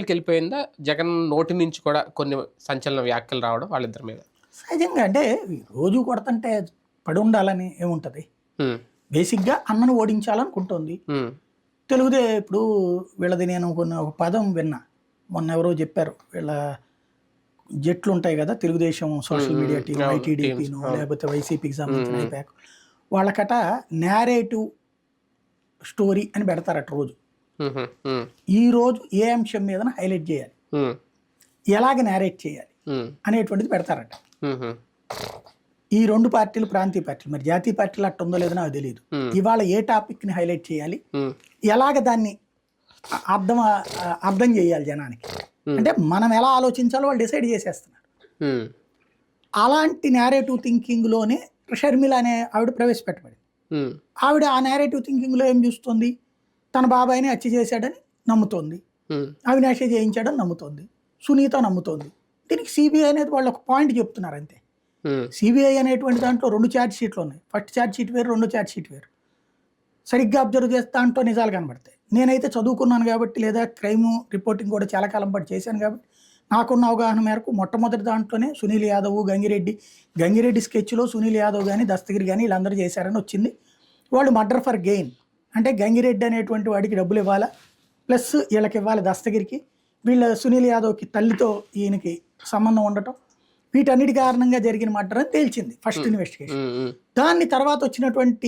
వెళ్ళిపోయిందా జగన్ నోటి నుంచి కూడా కొన్ని సంచలన వ్యాఖ్యలు రావడం వాళ్ళిద్దరి మీద? సహజంగా అంటే రోజు కొడతంటే పడి ఉండాలని ఏముంటది? బేసిక్గా అన్నను ఓడించాలనుకుంటోంది. తెలుగుదే ఇప్పుడు వీళ్ళది నేను కొన్ని ఒక పదం విన్నా. మొన్న ఎవరో చెప్పారు. వీళ్ళ జట్లు ఉంటాయి కదా తెలుగుదేశం సోషల్. మీడియా టీం ఐటీడీపీను. లేకపోతే వైసీపీకి సంబంధించిన. ఐపాక్. వాళ్ళకట నేరేటివ్ స్టోరీ అని పెడతారట రోజు. ఉమ్, ఉమ్, ఈ రోజు ఏ అంశం మీద హైలైట్ చేయాలి? ఎలాగ నేరేట్ చేయాలి? అనేటువంటిది పెడతారట. ఈ రెండు పార్టీలు ప్రాంతీయ పార్టీలు మరి జాతీయ పార్టీలు అట్ట ఉందో లేదో నాకు తెలియదు. ఇవాళ ఏ టాపిక్ని హైలైట్ చేయాలి? ఎలాగ దాన్ని అర్థం అర్థం చేయాలి జనానికి. అంటే మనం ఎలా ఆలోచించాలో వాళ్ళు డిసైడ్ చేసేస్తున్నారు. అలాంటి నేరేటివ్ థింకింగ్లోనే షర్మిల అనే ఆవిడ ప్రవేశపెట్టబడింది. ఆవిడ ఆ నేరేటివ్ థింకింగ్లో ఏం చూస్తుంది? తన బాబాయిని హత్య చేశాడని నమ్ముతోంది. అవినాషే చేయించాడని నమ్ముతోంది. సునీత నమ్ముతోంది. దీనికి సిబిఐ అనేది వాళ్ళు ఒక పాయింట్ చెప్తున్నారు అంతే. సిబిఐ అనేటువంటి దాంట్లో రెండు ఛార్జ్ షీట్లు ఉన్నాయి. ఫస్ట్ ఛార్జ్ షీట్ వేరు రెండో ఛార్జ్ షీట్ వేరు. సరిగ్గా అబ్జర్వ్ చేస్తే దాంట్లో నిజాలు కనబడతాయి. నేనైతే చదువుకున్నాను కాబట్టి లేదా క్రైమ్ రిపోర్టింగ్ కూడా చాలా కాలం పాటు చేశాను కాబట్టి నాకున్న అవగాహన మేరకు మొట్టమొదటి దాంట్లోనే సునీల్ యాదవ్ గంగిరెడ్డి గంగిరెడ్డి స్కెచ్లో సునీల్ యాదవ్ కానీ దస్తగిరి కానీ వీళ్ళందరూ చేశారని వచ్చింది. వాళ్ళు మర్డర్ ఫర్ గెయిన్ అంటే గంగిరెడ్డి అనేటువంటి వాడికి డబ్బులు ఇవ్వాలా? ప్లస్ వీళ్ళకి ఇవ్వాలి దస్తగిరికి? వీళ్ళ సునీల్ యాదవ్కి తల్లితో ఈయనకి సంబంధం ఉండటం? వీటన్నిటి కారణంగా జరిగిన మర్డర్ అని తేల్చింది ఫస్ట్ ఇన్వెస్టిగేషన్. దాన్ని తర్వాత వచ్చినటువంటి